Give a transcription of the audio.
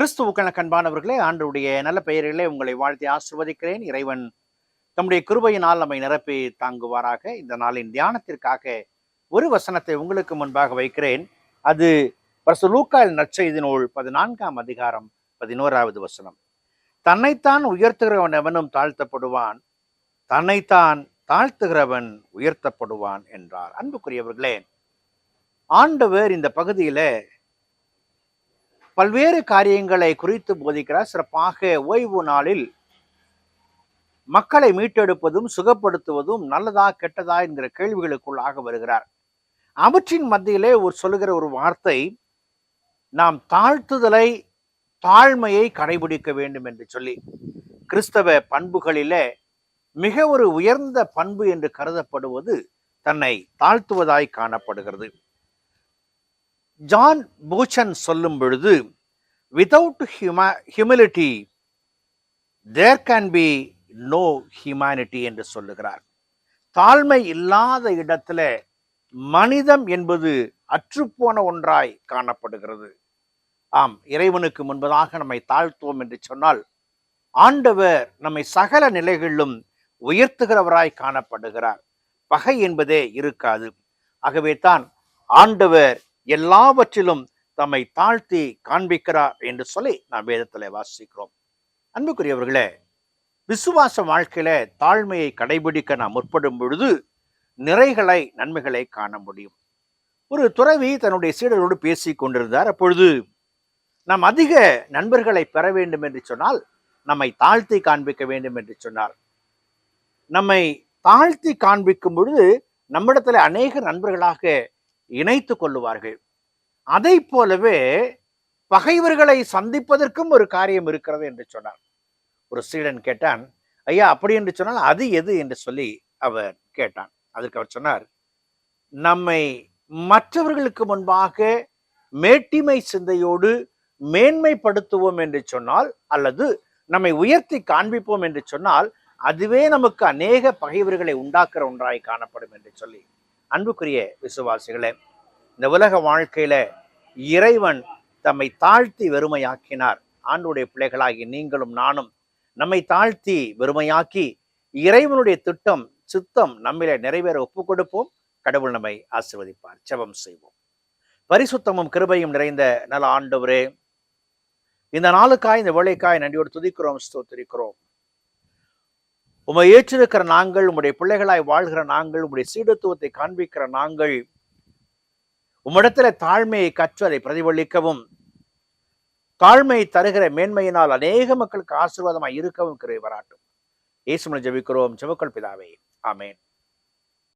கிறிஸ்துவுக்கான கண்பானவர்களே ஆண்டுடைய நல்ல பெயரிலே உங்களை வாழ்த்தி ஆசிர்வதிக்கிறேன். இறைவன் தம்முடைய கிருபையினால் நம்மை நிரப்பி தாங்குவாராக. இந்த நாளின் தியானத்திற்காக ஒரு வசனத்தை உங்களுக்கு முன்பாக வைக்கிறேன். அது பரிசு லூக்கால் நற்செய்தி நூல் பதினான்காம் அதிகாரம் பதினோராவது வசனம். தன்னைத்தான் உயர்த்துகிறவன் எவனும் தாழ்த்தப்படுவான் தன்னைத்தான் தாழ்த்துகிறவன் உயர்த்தப்படுவான் என்றார். அன்புக்குரியவர்களே ஆண்டவர் இந்த பகுதியில பல்வேறு காரியங்களை குறித்து போதிக்கிறார். சிறப்பாக ஓய்வு நாளில் மக்களை மீட்டெடுப்பதும் சுகப்படுத்துவதும் நல்லதா கெட்டதா என்கிற கேள்விகளுக்குள்ளாக வருகிறார். அவற்றின் மத்தியிலே ஒரு சொல்லுகிற ஒரு வார்த்தை நாம் தாழ்த்துதலை தாழ்மையை கடைபிடிக்க வேண்டும் என்று சொல்லி கிறிஸ்தவ பண்புகளிலே மிக ஒரு உயர்ந்த பண்பு என்று கருதப்படுவது தன்னை தாழ்த்துவதாய் காணப்படுகிறது. ஜான் பூச்சன் சொல்லும் பொழுது without huma humility there can be no humanity என்று சொல்லுகிறார். தாழ்மை இல்லாத இடத்துல மனிதம் என்பது அற்றுப்போன ஒன்றாய் காணப்படுகிறது. ஆம் இறைவனுக்கு முன்பதாக நம்மை தாழ்த்துவோம் என்று சொன்னால் ஆண்டவர் நம்மை சகல நிலைகளிலும் உயர்த்துகிறவராய் காணப்படுகிறார். பகை என்பதே இருக்காது. ஆகவே தான் ஆண்டவர் எல்லாவற்றிலும் தம்மை தாழ்த்தி காண்பிக்கிறார் என்று சொல்லி நாம் வேதத்தில் வாசிக்கிறோம். அன்புக்குரியவர்களே விசுவாச வாழ்க்கையில தாழ்மையை கடைபிடிக்க நாம் முற்படும் பொழுது நிறைகளை நன்மைகளை காண முடியும். ஒரு துறவி தன்னுடைய சீடரோடு பேசி கொண்டிருந்தார். அப்பொழுது நாம் அதிக நண்பர்களை பெற வேண்டும் என்று சொன்னால் நம்மை தாழ்த்தி காண்பிக்க வேண்டும் என்று சொன்னார். நம்மை தாழ்த்தி காண்பிக்கும் பொழுது நம்மிடத்துல அநேக நண்பர்களாக இணைத்து கொள்ளுவார்கள். அதை போலவே பகைவர்களை சந்திப்பதற்கும் ஒரு காரியம் இருக்கிறது என்று சொன்னார். ஒரு சீடன் கேட்டான் ஐயா அப்படி என்று சொன்னால் அது எது? என்று சொல்லி அவர் கேட்டான். அதற்கு அவர் சொன்னார் நம்மை மற்றவர்களுக்கு முன்பாக மேட்டிமை சிந்தையோடு மேன்மைப்படுத்துவோம் என்று சொன்னால் அல்லது நம்மை உயர்த்தி காண்பிப்போம் என்று சொன்னால் அதுவே நமக்கு அநேக பகைவர்களை உண்டாக்குற ஒன்றாய் காணப்படும் என்று சொல்லி அன்புக்குரிய விசுவாசிகளே இந்த உலக வாழ்க்கையில இறைவன் தம்மை தாழ்த்தி வெறுமையாக்கினார். ஆண்டுடைய பிள்ளைகளாகி நீங்களும் நானும் நம்மை தாழ்த்தி வெறுமையாக்கி இறைவனுடைய திட்டம் சித்தம் நம்மளை நிறைவேற ஒப்பு கொடுப்போம். கடவுள் நம்மை ஆசிர்வதிப்பார். செபம் செய்வோம். பரிசுத்தமும் கிருபையும் நிறைந்த நல்ல ஆண்டவரே இந்த நாளுக்காய் இந்த வேலைக்காய் நன்றியோடு துதிக்கிறோம் ஸ்தோத்திரிக்கிறோம். உமை ஏற்றிருக்கிற நாங்கள் உம்முடைய பிள்ளைகளாய் வாழ்கிற நாங்கள் உம்முடைய சீடத்துவத்தை காண்பிக்கிற நாங்கள் உம்மிடத்துல தாழ்மையை கற்று அதை பிரதிபலிக்கவும் தாழ்மை தருகிற மேன்மையினால் அநேக மக்களுக்கு ஆசீர்வாதமாய் இருக்கவும் கிருபை வராட்டும். இயேசுமனை ஜபிக்கிறோம். ஜெபக்கள் பிதாவே. ஆமேன்.